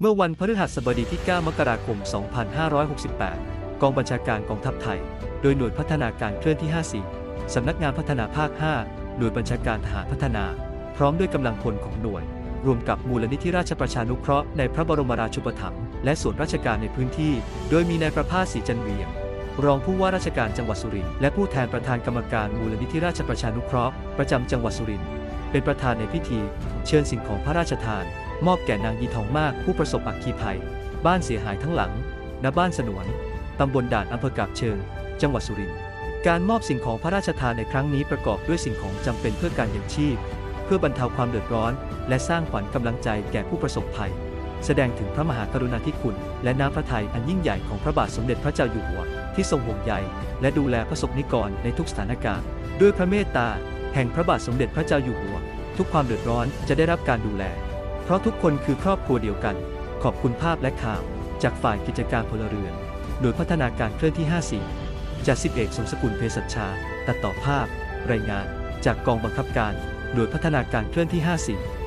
เมื่อวันพฤหัสบดีที่ 9 มกราคม 2568 กองบัญชาการกองทัพไทย โดยหน่วยพัฒนาการเคลื่อนที่ 54 สำนักงานพัฒนาภาค 5 หน่วยบัญชาการทหารพัฒนา พร้อมด้วยกำลังพลของหน่วย รวมกับมูลนิธิราชประชานุเคราะห์ในพระบรมราชูปถัมภ์และส่วนราชการในพื้นที่ โดยมีนายประภาสศรีจันเวียง รองผู้ว่าราชการจังหวัดสุรินทร์และผู้แทนประธานกรรมการมูลนิธิราชประชานุเคราะห์ประจำจังหวัดสุรินทร์เป็นประธานในพิธี เชิญสิ่งของพระราชทาน มอบแก่นางยีทองมากผู้ประสบอัคคีภัย บ้านเสียหายทั้งหลัง ณ บ้านสนวน ตำบลด่านอำเภอกาบเชิง จังหวัดสุรินทร์ การมอบสิ่งของพระราชทานในครั้งนี้ประกอบด้วยสิ่งของจำเป็นเพื่อการยังชีพ เพื่อบรรเทาความเดือดร้อน และสร้างขวัญกำลังใจแก่ผู้ประสบภัย แสดงถึงพระมหากรุณาธิคุณ และน้ำพระทัยอันยิ่งใหญ่ของพระบาทสมเด็จพระเจ้าอยู่หัว ที่ทรงห่วงใยและดูแลประสบนิกรในทุกสถานการณ์ ด้วยพระเมตตา แห่งพระบาทสมเด็จพระเจ้าอยู่หัว ทุกความเดือดร้อนจะได้รับการดูแล เพราะทุกคนคือครอบครัวเดียวกัน ขอบคุณภาพและข่าว จากฝ่ายกิจการพลเรือน โดยพัฒนาการเคลื่อนที่ 54จากสิบเอกสมสกุลเภสัชชา ตัดต่อภาพ รายงาน จากกองบังคับการ โดยพัฒนาการเคลื่อนที่ 54